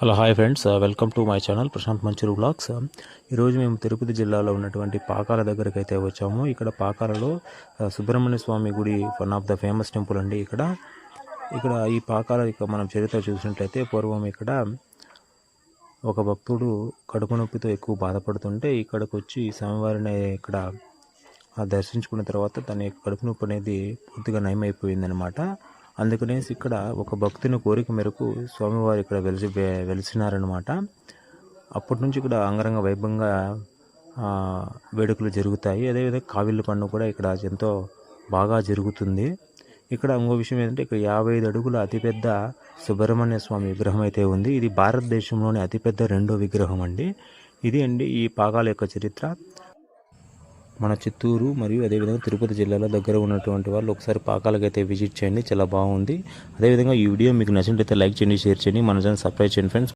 Hello hi friends. Uh, welcome to my channel Prashant Manchuru blogs. Um, ఈరోజు మేము తిరుపతి జిల్లాలో ఉన్నటువంటి పాకాల దగ్గరికి అయితే వచ్చాము. ఇక్కడ పాకాలలో uh, సుబ్రహ్మణ్య స్వామి గుడి one of the famous temple అండి ఇక్కడ. ఇక్కడ ఈ పాకాల ఇక మనం చరిత్ర చూసినట్లయితే పూర్వం ఇక్కడ ఒక భక్తుడు కడుపు నొప్పితో ఎక్కువ బాధపడుతుంటే ఇక్కడికి వచ్చి స్వామివారిని ఇక్కడ uh, దర్శించుకున్న తర్వాత తన యొక్క కడుపు నొప్పి అనేది పూర్తిగా నయమైపోయిందనమాట అందుకనేసి ఇక్కడ ఒక భక్తుని కోరిక మేరకు స్వామివారు ఇక్కడ వెలిసి వెలిసినారనమాట అప్పటి నుంచి ఇక్కడ అంగరంగ వైభవంగా వేడుకలు జరుగుతాయి. అదేవిధంగా కావిళ్ళ పండుగ కూడా ఇక్కడ ఎంతో బాగా జరుగుతుంది. ఇక్కడ ఇంకో విషయం ఏంటంటే ఇక్కడ యాభై ఐదు అడుగుల అతిపెద్ద సుబ్రహ్మణ్య స్వామి విగ్రహం అయితే ఉంది. ఇది భారతదేశంలోని అతిపెద్ద రెండో విగ్రహం అండి. ఇది అండి ఈ పాకాల యొక్క చరిత్ర. మన చిత్తూరు మరియు అదేవిధంగా తిరుపతి జిల్లాలో దగ్గర ఉన్నటువంటి వాళ్ళు ఒకసారి పాకాలకు అయితే విజిట్ చేయండి. చాలా బాగుంది. అదేవిధంగా ఈ వీడియో మీకు నచ్చినట్లయితే లైక్ చేయండి షేర్ చేయండి. మన ఛానల్ సబ్స్క్రైబ్ చేయండి ఫ్రెండ్స్.